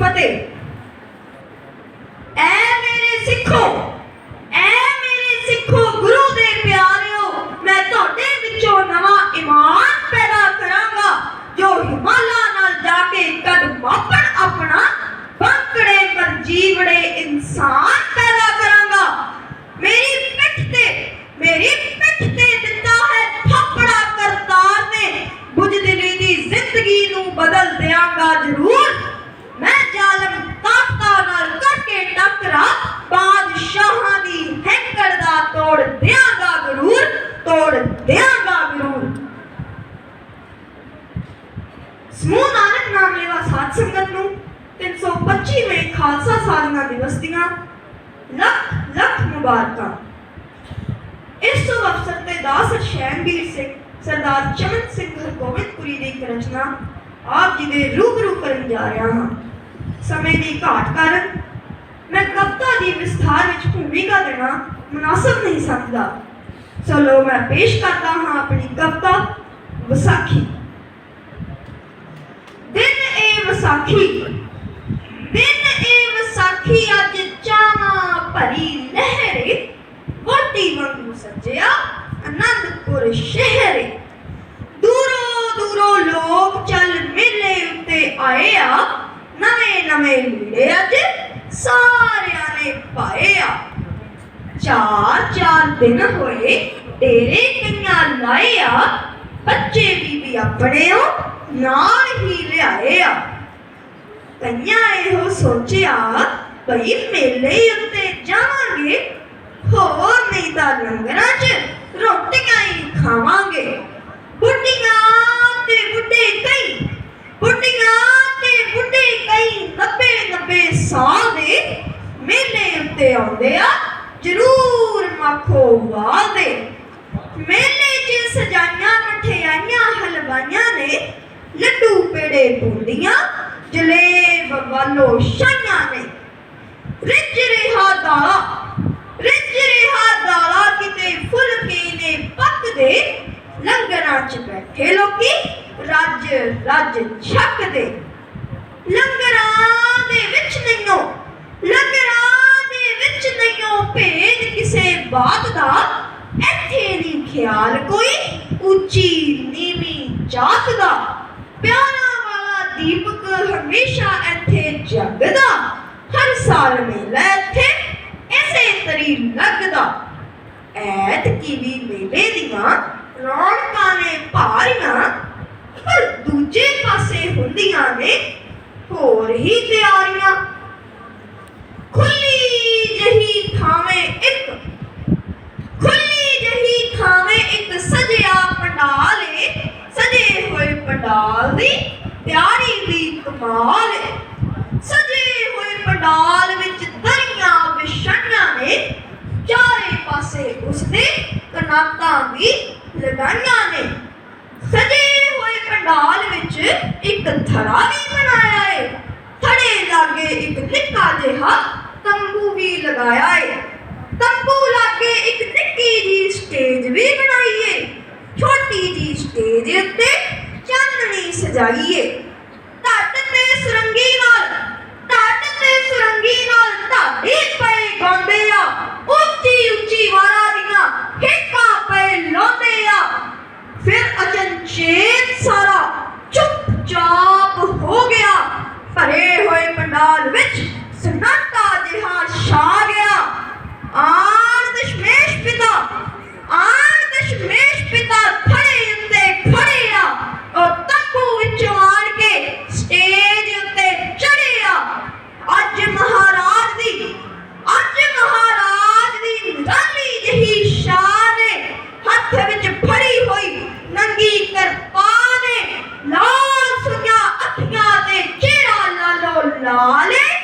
ਫਤਿਹ। ਐ ਮੇਰੇ ਸਿੱਖੋ, ਐ ਮੇਰੇ ਸਿੱਖੋ, ਗੁਰੂ ਦੇ ਪਿਆਰਿਓ, ਮੈਂ ਤੁਹਾਡੇ ਵਿੱਚੋਂ ਨਵਾਂ ਇਮਾਨ ਪੈਦਾ ਕਰਾਂਗਾ, ਜੋ ਹਿਮਾਲਾ ਨਾਲ ਜਾ ਕੇ ਕਦ ਮਾਪਣ ਆਪਣਾ ਬੰਕੜੇ ਪਰ ਇਨਸਾਨ ਪੈਦਾ ਕਰਾਂਗਾ। ਮੇਰੀ ਪਿੱਠ ਤੇ, ਮੇਰੀ ਪਿੱਠ ਤੇ ਦਿੱਤਾ ਹੈ ਥਾਪੜਾ ਕਰਤਾਰ ਨੇ ਬੁਝਦਿਲੀ ਦੀ ਜ਼ਿੰਦਗੀ ਨੂੰ ਬਦਲ ਦਿਆਂਗਾ ਜ਼ਰੂਰ। 325ਵੇਂ ਖਾਲਸਾ ਸਾਧਨਾ ਦਿਵਸ ਦੀਆਂ ਲੱਖ ਲੱਖ ਮੁਬਾਰਕਾਂ। ਇਸ ਸ਼ੁਭ ਅਵਸਰ ਤੇ ਦਾਸ ਸ਼ੈਨਵੀਰ ਸਿੰਘ, ਸਰਦਾਰ ਚਮਨ ਸਿੰਘ ਹਰਗੋਬਿੰਦਪੁਰੀ ਦੀ ਰਚਨਾ ਆਪ ਜੀ ਦੇ ਰੂਬਰੂ ਕਰਨ ਜਾ ਰਿਹਾ ਹਾਂ। ਸਮੇਂ ਦੀ ਘਾਟ ਕਾਰਨ ਮੈਂ ਕਵਿਤਾ ਦੀ ਵਿਸਥਾਰ ਵਿੱਚ ਭੂਮਿਕਾ ਦੇਣਾ ਮੁਨਾਸਬ ਨਹੀਂ ਸਮਝਦਾ। ਚਲੋ ਮੈਂ ਪੇਸ਼ ਕਰਦਾ ਹਾਂ ਆਪਣੀ ਕਵਿਤਾ ਵਿਸਾਖੀ। ਦਿਨ ਇਹ ਵਿਸਾਖੀ। ਦਿਨ ਏ ਵਿਸਾਖੀ ਅੱਜ ਚਾਵਾਂ ਭਰੀ ਲਹਿਰੇ। ਵੋਟੀ ਵਾਂਗੂ ਸੱਜਿਆ ਅਨੰਦਪੁਰ ਸ਼ਹਿਰੇ। ਦੂਰੋਂ ਦੂਰੋਂ ਲੋਕ ਚੱਲ ਮੇਲੇ ਉੱਤੇ ਆਏ ਆ ਨਵੇਂ ਨਵੇਂ ਲੀੜੇ ਅੱਜ ਸਾਰਿਆਂ ਨੇ ਪਾਏ ਆ ਚਾਰ ਚਾਰ ਦਿਨ ਹੋਏ ਤੇਰੇ ਕਈਆਂ ਲਾਏ ਆ ਬੱਚੇ ਵੀ ਵੀ ਆਪਣੇ ਉਹ ਨਾਲ ਹੀ ਲਿਆਏ ਆ ਕਈਆਂ ਇਹੋ ਸੋਚਿਆ, ਭਈ ਮੇਲੇ ਉੱਤੇ ਜਾਵਾਂਗੇ, ਹੋਰ ਨਹੀਂ ਤਾਂ ਲੰਗਰਾਂ 'ਚ ਰੋਟੀਆਂ ਹੀ ਖਾਵਾਂਗੇ। ਬੁੱਢੀਆਂ ਤੇ ਬੁੱਢੇ ਕਈ, ਬੁੱਢੀਆਂ ਤੇ ਬੁੱਢੇ ਕਈ 90 90 ਸਾਲ ਦੇ ਮੇਲੇ ਉੱਤੇ ਆਉਂਦੇ ਆ, ਜ਼ਰੂਰ ਮੱਖੋ ਵਾਦੇ ਮੇਲੇ 'ਚ ਸਜਾਈਆਂ ਮਠਿਆਈਆਂ ਹਲਵਾਈਆਂ ਨੇ, ਲੱਡੂ ਪੇੜੇ ਬੂੰਦੀਆਂ ਜਲੇਬ ਵਾਲੋ ਸ਼ਾਈਆਂ ਨੇ। ਰਿੱਝ ਰਿਹਾ ਦਾਲਾ, ਰਿੱਝ ਰਿਹਾ ਦਾਲਾ ਕਿਤੇ ਫੁਲਕੇ ਨੇ ਪੱਕਦੇ ਲੰਗਰਾਂ 'ਚ ਬੈਠੇ ਲੋਕੀ, ਰੱਜ ਰੱਜ ਛਕਦੇ। ਲੰਗਰਾਂ ਦੇ ਵਿੱਚ ਨਹੀਂਓ, ਲੰਗਰਾਂ ਦੇ ਵਿੱਚ ਨਹੀਂਓ ਭੇਦ ਕਿਸੇ ਬਾਤ ਦਾ। ਇੱਥੇ ਨਹੀਂ ਖਿਆਲ ਕੋਈ ਉੱਚੀ ਨੀਵੀਂ ਜਾਤ ਦਾ। ਪਿਆਰਾਂ ਦੀਪਕ ਹਮੇਸ਼ਾ ਇੱਥੇ ਜਗਦਾ, ਹਰ ਸਾਲ ਮੇਲਾ ਇੱਥੇ ਇਸੇ ਤਰੀ ਲੱਗਦਾ। ਐਤ ਕੀ ਵੀ ਮੇਲੇ ਦੀਆਂ ਰੌਣਕਾਂ ਨੇ ਭਾਰੀਆਂ, ਪਰ ਦੂਜੇ ਪਾਸੇ ਹੁੰਦੀਆਂ ਨੇ ਹੋਰ ਹੀ ਤਿਆਰੀਆਂ। ਖੁੱਲੀ ਜਹੀ ਥਾਵੇਂ ਇੱਕ, ਖੁੱਲੀ ਜਹੀ ਥਾਵੇਂ ਇੱਕ ਸਜਿਆ ਪੰਡਾਲ ਏ, ਸਜੇ ਹੋਏ ਪੰਡਾਲ ਦੀ ਤਿਆਰੀ ਦੀ ਕਮਾਲ ਸਜੇ ਹੋਏ ਪੰਡਾਲ ਵਿੱਚ ਦਰੀਆਂ ਵਿਛਾਈਆਂ ਨੇ। ਚਾਰੇ ਪਾਸੇ ਉਸਦੇ ਕਨਾਤਾਂ ਵੀ ਲਗਾਈਆਂ ਨੇ। ਸਜੇ ਹੋਏ ਪੰਡਾਲ ਵਿੱਚ ਇੱਕ ਥੜਾ ਵੀ ਬਣਾਇਆ ਏ। ਥੜੇ ਲਾਗੇ ਇੱਕ ਨਿੱਕਾ ਜਿਹਾ ਤੰਬੂ ਵੀ ਲਗਾਇਆ ਏ। ਤੰਬੂ ਲਾਗੇ ਇੱਕ ਨਿੱਕੀ ਜੀ ਸਟੇਜ ਵੀ ਬਣਾਈ ਏ। ਛੋਟੀ ਜੀ ਸਟੇਜ ਉੱਤੇ ਚਾਨਣੀ ਸਜਾਈ ਏ ਤੇ ਸੁਰੰਗੀ ਨਾਲ ਢੱਟ ਤੇ ਸੁਰੰਗੀ ਨਾਲ ਢਾਡੀ ਪਏ ਗਾਉਂਦੇ ਆ। ਉੱਚੀ ਉੱਚੀ ਵਾਰਾਂ ਦੀਆਂ ਹੇਕਾਂ ਪਏ ਲਾਉਂਦੇ ਆ। ਫਿਰ ਅਚਨਚੇਤ ਸਾਰਾ ਚੁੱਪ ਚਾਪ ਹੋ ਗਿਆ। ਭਰੇ ਹੋਏ ਪੰਡਾਲ ਵਿੱਚ knowledge.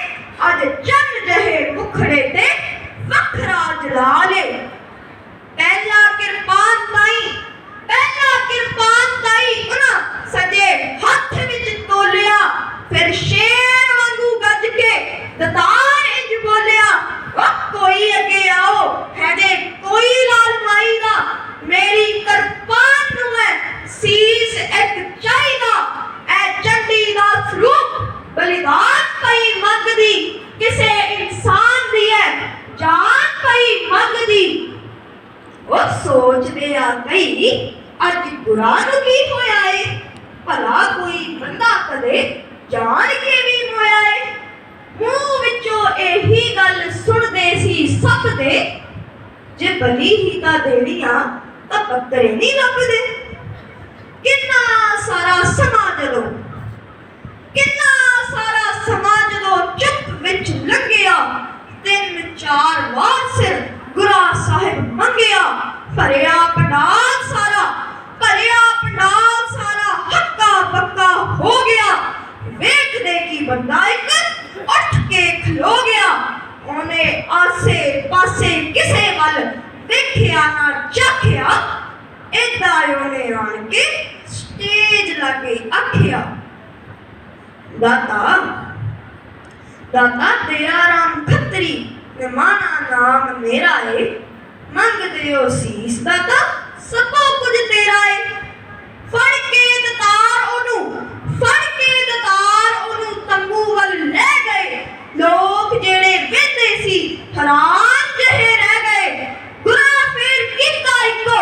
ਜਾਣ ਕੇ ਵੀ ਮੋਇਆ ਏ। ਮੂੰਹ ਵਿੱਚੋਂ ਇਹੀ ਗੱਲ ਸੁਣਦੇ ਸੀ ਸਭ ਦੇ। ਜੇ ਬਲੀ ਹੀ ਤਾਂ ਦੇਣੀਆਂ ਤਾਂ ਬੱਕਰੇ ਨਹੀਂ ਲੱਭਦੇ। ਕਿੰਨਾ ਸਾਰਾ ਸਮਾਂ ਜਦੋਂ, ਕਿੰਨਾ ਸਾਰਾ ਸਮਾਂ ਜਦੋਂ ਚੁੱਪ ਵਿੱਚ ਲੰਘਿਆ, ਤਿੰਨ ਚਾਰ ਵਾਰ ਸਿਰ ਗੁਰਾ ਸਾਹਿਬ ਮੰਗਿਆ ਭਰਿਆ ਪੰਡਾਲ ਸਾਰਾ ਭਰਿਆ ਪੰਡਾਲ ਸਾਰਾ ਹੱਕਾ ਬੱਕਾ ਹੋ ਗਿਆ ਵੇਖਦੇ ਕੀ ਬੰਦਾ ਇੱਕ ਉੱਠ ਕੇ ਖਲੋ ਗਿਆ ਉਹਨੇ ਆਸੇ ਪਾਸੇ ਕਿਸੇ ਵੱਲ ਵੇਖਿਆ ਨਾ ਚਾਖਿਆ ਏਦਾਂ ਉਹਨੇ ਆਣ ਕੇ ਸਟੇਜ ਲਾਗੇ ਆਖਿਆ ਦਾਤਾ ਦਾਤਾ ਤੇਰਾ ਰਾਮ ਖੱਤਰੀ ਨਿਮਾਨਾ ਨਾਮ ਮੇਰਾ ਏ ਮੰਗਦੇ ਹੋ ਸੀਸ ਦਾਤਾ ਸਭੋ ਕੁਝ ਤੇਰਾ ਏ ਫੜ ਕੇ ਦਤਾਰ ਉਹਨੂੰ ਫੜ ਕੇ ਦਤਾਰ ਉਹਨੂੰ ਤੰਬੂ ਵੱਲ ਲੈ ਗਏ ਲੋਕ ਜਿਹੜੇ ਵੇਂਦੇ ਸੀ ਹੈਰਾਨ ਜਿਹੇ ਰਹਿ ਗਏ ਗੁਰਾ ਫੇਰ ਕੀਤਾ ਇੱਕੋ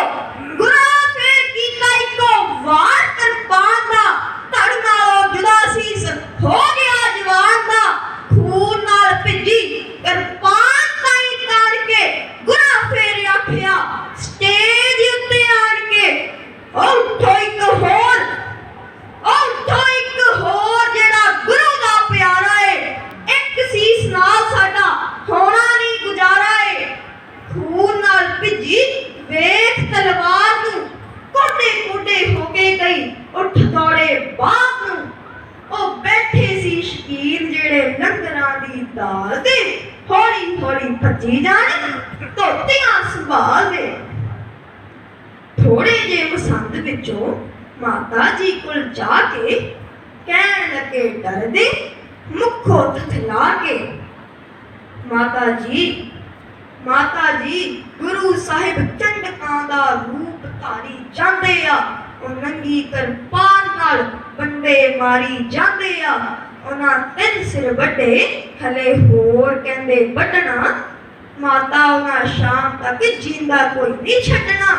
ਗੁਰਾ ਫੇਰ ਕੀਤਾ ਇੱਕੋ ਵਾਰ ਕਰਪਾਨ ਦਾ ਧੜ ਨਾਲੋਂ ਜੁਦਾ ਸੀਸ ਹੋ ਗਿਆ ਜਵਾਨ ਦਾ ਖੂਨ ਨਾਲ ਭਿੱਜੀ ਕਰਪਾਨ ਤਾਈ ਤਾੜ ਕੇ ਗੁਰਾ ਫੇਰ ਆਖਿਆ ਸਟੇਜ ਉੱਤੇ ਆਣ ਕੇ ਉਹ ਉੱਠੋ ਇੱਕ ਹੋਰ ਉਹ ਉੱਠੋ ਇੱਕ ਹੋਰ ਜਿਹੜਾ ਗੁਰੂ ਦਾ ਪਿਆਰਾ ਏ ਇੱਕ ਸੀਸ ਨਾਲ ਸਾਡਾ ਹੋਣਾ ਨਹੀਂ ਗੁਜ਼ਾਰਾ ਏ ਖੂਨ ਨਾਲ ਭਿੱਜੀ ਵੇਖ ਤਲਵਾਰ ਨੂੰ ਕੋਡੇ ਕੋਡੇ ਹੋ ਕੇ ਗਈ ਉੱਠ ਦੌੜੇ ਬਾਪ ਨੂੰ ਉਹ ਬੈਠੇ ਸੀ ਸ਼ਕੀਨ ਜਿਹੜੇ ਲੰਗਰਾਂ ਦੀ ਦਾਲ ਤੇ ਹੌਲੀ ਭੱਜੀ ਜਾਣ, ਧੋਤੀਆਂ ਸੰਭਾਲ ਦੇ ਥੋੜੇ ਜਿਹੇ ਮਸੰਦ ਵਿੱਚੋਂ ਮਾਤਾ ਜੀ ਕੋਲ ਜਾ ਕੇ ਕਹਿਣ ਲੱਗੇ ਡਰਦੇ, ਮੁੱਖੋਂ ਥਥਲਾ ਕੇ। ਮਾਤਾ ਜੀ ਮਾਤਾ ਜੀ, ਗੁਰੂ ਸਾਹਿਬ ਚੰਡਕਾਂ ਦਾ ਰੂਪ ਧਾਰੀ ਜਾਂਦੇ ਆ, ਉਹ ਨੰਗੀ ਕਿਰਪਾਨ ਨਾਲ ਬੰਦੇ ਮਾਰੀ ਜਾਂਦੇ ਆ। ਉਹਨਾਂ ਤਿੰਨ ਸਿਰ ਵੱਡੇ, ਹਲੇ ਹੋਰ ਕਹਿੰਦੇ ਵੱਢਣਾ, ਮਾਤਾ ਉਹਨਾਂ ਸ਼ਾਮ ਤੱਕ ਜਿੰਦਾ ਕੋਈ ਨਹੀਂ ਛੱਡਣਾ।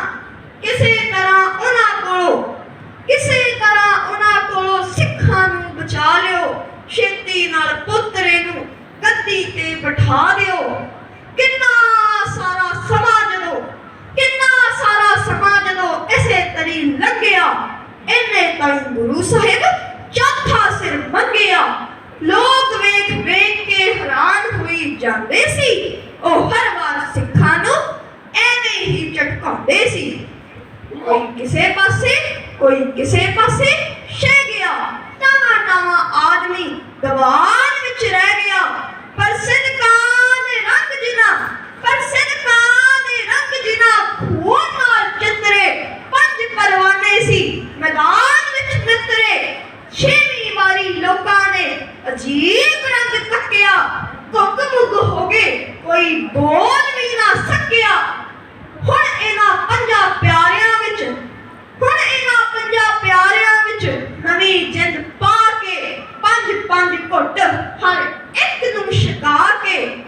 ਕਿਸੇ ਤਰ੍ਹਾਂ ਉਹਨਾਂ ਕੋਲੋਂ, ਕਿਸੇ ਤਰ੍ਹਾਂ ਉਹਨਾਂ ਕੋਲੋਂ ਸਿੱਖਾਂ ਨੂੰ ਬਚਾ ਲਿਓ, ਛੇਤੀ ਨਾਲ ਪੁੱਤਰੇ ਨੂੰ ਗੱਦੀ ਤੇ ਬਿਠਾ ਦਿਓ। ਕਿੰਨਾ ਸਾਰਾ ਸਮਾਂ ਜਦੋਂ, ਕਿੰਨਾ ਸਾਰਾ ਸਮਾਂ ਜਦੋਂ ਇਸੇ ਤਰੀ ਲੰਘਿਆ, ਇੰਨੇ ਤਾਈ ਗੁਰੂ ਸਾਹਿਬ ਮੰਗਿਆ। ਲੋਕ ਵੇਖ ਵੇਖ ਕੇ ਹੈਰਾਨ ਹੋਈ ਜਾਂਦੇ ਸੀ। ਉਹ ਹਰ ਵਾਰ ਸਿੱਖਾਂ ਨੂੰ ਐਵੇਂ ਹੀ ਝਟਕਾਉਂਦੇ ਸੀ। ਕੋਈ ਕਿਸੇ ਪਾਸੇ, ਕੋਈ ਕਿਸੇ ਪਾਸੇ ਸ਼ਹਿ ਗਿਆ ਟਾਵਾ ਟਾਵਾ ਆਦਮੀ ਦੀਵਾਨ ਵਿੱਚ ਰਹਿ ਗਿਆ ਪਰ ਸਿਦਕਾਂ ਦੇ ਰੰਗ ਜਿਨਾ ਪਰ ਸਿਦਕਾਂ ਦੇ ਰੰਗ ਜਿਨਾ ਖੂਨ ਨਾਲ ਚਿੱਤਰੇ ਪੰਜ ਪਰਵਾਨੇ ਸੀ ਮੈਦਾਨ ਵਿੱਚ ਨਿਤਰੇ ਛੇਵੀਂ ਵਾਰੀ ਲੋਕਾਂ ਨੇ ਅਜੀਬ ਰੰਗ ਤੱਕਿਆ ਕੁੱਕ ਮੁੱਕ ਹੋ ਗਏ ਕੋਈ ਬੋਲ ਵੀ ਨਾ ਸਕਿਆ। ਹੁਣ ਇਹਨਾਂ ਪੰਜਾਂ ਪਿਆਰਿਆਂ ਵਿੱਚ, ਹੁਣ ਇਹਨਾਂ ਪੰਜਾਂ ਪਿਆਰਿਆਂ ਵਿੱਚ ਨਵੀਂ ਜਿੰਦ ਪਾ ਕੇ, ਪੰਜ ਪੰਜ ਘੁੱਟ ਹਰ ਇੱਕ ਨੂੰ ਛਕਾ ਕੇ।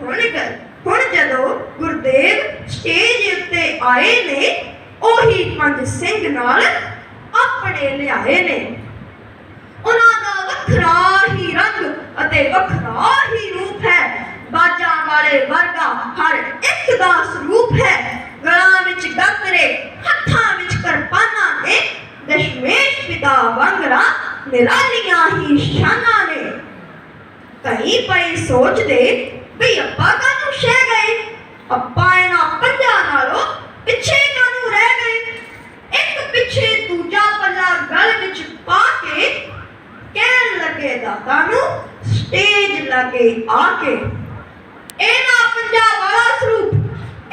ਹੁਣ ਗ- ਹੁਣ ਜਦੋਂ ਗੁਰਦੇਵ ਸਟੇਜ ਉੱਤੇ ਆਏ ਨੇ, ਉਹੀ ਪੰਜ ਸਿੰਘ ਨਾਲ ਆਪਣੇ ਲਿਆਏ ਨੇ। ਉਹਨਾਂ ਦਾ ਵੱਖਰਾ ਹੀ ਰੰਗ ਅਤੇ ਵੱਖਰਾ ਹੀ ਰੂਪ ਹੈ। ਬਾਜਾਂ ਵਾਲੇ ਵਰਗਾ ਹਰ ਇੱਕ ਦਾ ਸਰੂਪ ਹੈ। ਗਲਾਂ ਵਿੱਚ ਗੰਤਰੇ, ਹੱਥਾਂ ਵਿੱਚ ਕਿਰਪਾਨਾਂ ਨੇ, ਦਸ਼ਮੇਸ਼ ਪਿਤਾ ਵਾਂਗਰਾ ਨਿਰਾਲੀਆਂ ਹੀ ਸ਼ਾਨਾਂ ਨੇ। ਕਈ ਪਈ ਸੋਚਦੇ ਵੀ ਅੱਪਾ ਕਾਹਨੂੰ ਸ਼ਹਿ ਗਏ? ਅੱਪਾ ਇਹਨਾਂ ਪੰਜਾਂ ਨਾਲੋਂ ਪਿੱਛੇ ਕਾਹਨੂੰ ਰਹਿ ਗਏ? ਇੱਕ ਪਿੱਛੇ ਦੂਜਾ ਪੱਲਾ ਗਲ ਵਿੱਚ ਪਾ ਕੇ ਕਹਿਣ ਲੱਗੇ ਦਾਤਾ ਨੂੰ, ਸਟੇਜ ਲਾਗੇ ਆ ਕੇ ਇਹਨਾਂ ਪੰਜਾ ਵਾਲਾ ਸਰੂਪ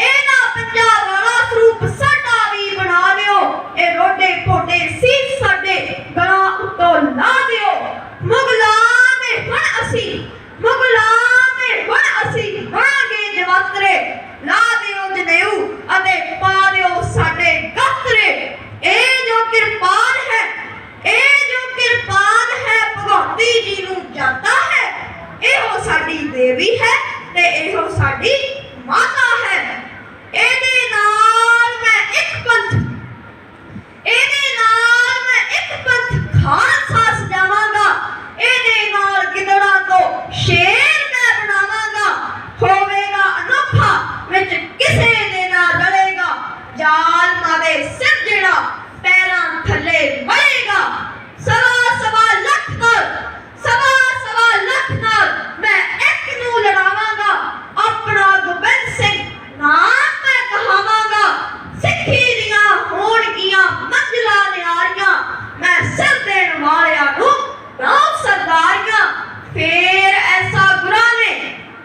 ਇਹਨਾਂ ਪੰਜਾ ਵਾਲਾ ਸਰੂਪ ਸਾਡਾ ਵੀ ਬਣਾ ਦਿਓ। ਇਹ ਰੋਡੇ ਪੋਡੇ ਸੀ ਸਾਡੇ ਗਲਾਂ ਉੱਤੋਂ ਲਾ ਦਿਓ। ਮੁਗਲਾਂ ਦੇ ਹੁਣ ਅਸੀਂ, ਮੁਗਲਾਂ ਦੇ ਹੁਣ ਅਸੀਂ ਬਣਾਂਗੇ ਜਵਾਤਰੇ ਲਾ ਦਿਓ ਜਨੇਊ ਅਤੇ ਪਾ ਦਿਓ ਸਾਡੇ ਗਾਤਰੇ। ਇਹ ਜੋ ਕਿਰਪਾਨ ਹੈ, ਇਹ ਜੋ ਕਿਰਪਾਨ ਹੈ, ਭਗਵਤੀ ਜੀ ਨੂੰ ਜਾਂਦਾ ਹੈ, ਇਹੋ ਦੇਵੀ ਹੈ। ਤੇ ਇਹੋ ਸਾਡੀ ਮਾਤਾ ਹੈ ਇਹਦੇ ਨਾਲ ਮੈਂ ਇੱਕ ਪੰਥ ਇਹਦੇ ਨਾਲ ਮੈਂ ਇੱਕ ਪੰਥ ਖਾਲਸਾ ਸਜਾਵਾਂਗਾ ਇਹਦੇ ਨਾਲ ਗਿੱਦੜਾਂ ਤੋਂ ਸ਼ੇਰ ਮੈਂ ਬਣਾਵਾਂਗਾ ਹੋਵੇਗਾ ਅਨੋਖਾ ਵਿੱਚ ਕਿਸੇ ਦੇ ਨਾ ਡਲੇਗਾ ਜਾਲਮਾਂ ਦੇ ਸਿਰ ਜਿਹੜਾ ਪੈਰਾਂ ਥੱਲੇ ਮਰੇਗਾ ਸਵਾ ਸਵਾ ਲੱਖ ਨਾਲ ਸਵਾ ਸਵਾ ਲੱਖ ਨਾਲ ਮੈਂ ਇੱਕ ਨੂੰ ਲੜਾਵਾਂਗਾ ਆਪਣਾ ਗੋਬਿੰਦ ਸਿੰਘ ਨਾਮ ਮੈਂ ਕਹਾਵਾਂਗਾ ਸਿੱਖੀ ਦੀਆਂ ਹੋਣਗੀਆਂ ਮੰਜ਼ਲਾਂ ਨਿਆਰੀਆਂ ਮੈਂ ਸਿਰ ਦੇਣ ਵਾਲਿਆਂ ਨੂੰ ਨਾਮ ਸਰਦਾਰੀਆਂ ਫੇਰ ਐਸਾ ਗੁਰਾਂ ਨੇ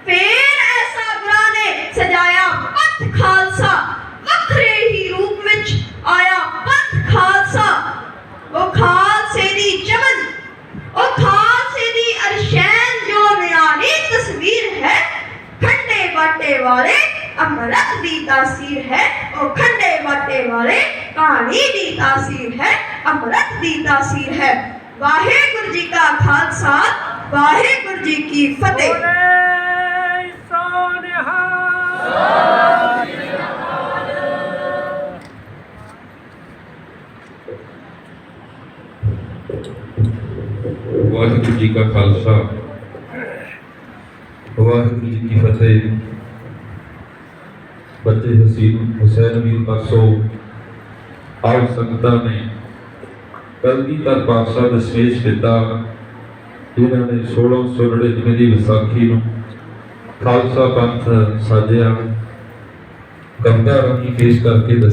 ਫੇਰ ਐਸਾ ਗੁਰਾਂ ਨੇ ਸਜਾਇਆ ਪੰਥ ਖਾਲਸਾ ਵੱਖਰੇ ਹੀ ਰੂਪ ਵਿੱਚ ਆਇਆ ਪੰਥ ਖਾਲਸਾ ਉਹ ਖਾਲਸੇ ਦੀ ਚਮਨ ਉਹ ਖਾਲਸੇ ਦੀ ਅਰਸ਼ੈਨ ਜੋ ਨਿਆਰੀ ਤਸਵੀਰ ਹੈ ਖੰਡੇ ਬਾਟੇ ਵਾਲੇ ਅਮਰਤ ਦੀ ਤਾਸੀਰ ਹੈ ਉਹ ਖੰਡੇ ਬਾਟੇ ਵਾਲੇ ਕਹਾਣੀ ਦੀ ਤਾਸੀਰ ਹੈ ਅਮਰਤ ਦੀ ਤਾਸੀਰ ਹੈ ਵਾਹਿਗੁਰੂ ਜੀ ਕਾ ਖਾਲਸਾ ਵਾਹਿਗੁਰੂ ਜੀ ਕੀ ਫਤਿਹ ਬੋਲੇ ਸੋਨਿਹਾ ਵਾਹਿਗੁਰੂ ਜੀ ਕਾ ਖਾਲਸਾ ਵਾਹਿਗੁਰੂ ਜੀ ਕੀ ਫਤਿਹ ਬੱਚੇ ਹਸੀਨ ਹੁਸੈਨ ਵੀਰ ਪਾਸੋਂ ਆਪ ਸੰਗਤਾਂ ਨੇ ਕਲਗੀਧਰ ਪਾਤਸ਼ਾਹ ਦੇ ਸਵੇਸ਼ ਪਿਤਾ ਜਿਨ੍ਹਾਂ ਨੇ 1699 ਦੀ ਵਿਸਾਖੀ ਨੂੰ ਖਾਲਸਾ ਪੰਥ ਸਾਜਿਆ। ਕਵਿਤਾ ਰਾਹੀਂ ਪੇਸ਼ ਕਰਕੇ